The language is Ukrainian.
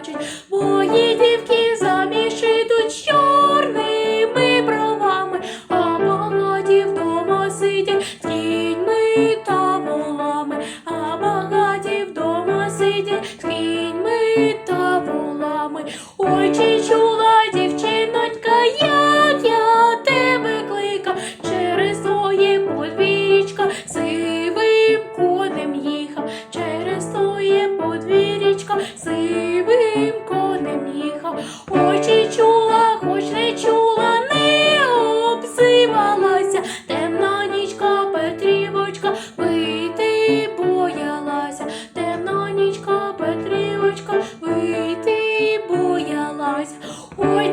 плачуть, мої дівки заміж ідуть чорними бровами, а багаті вдома сидять з кіньми та волами, а багаті вдома сидять з кіньми та волами. Ой, чи чула дівчиночка, як я тебе кликав через своє подвірічка сивим конем їхав. Через своє подвірічка сивим очі чула, хоч не чула, не обзивалася, темна нічка, Петрівочка, вийти боялася, темна нічка, Петрівочка, вийти боялася. Ой,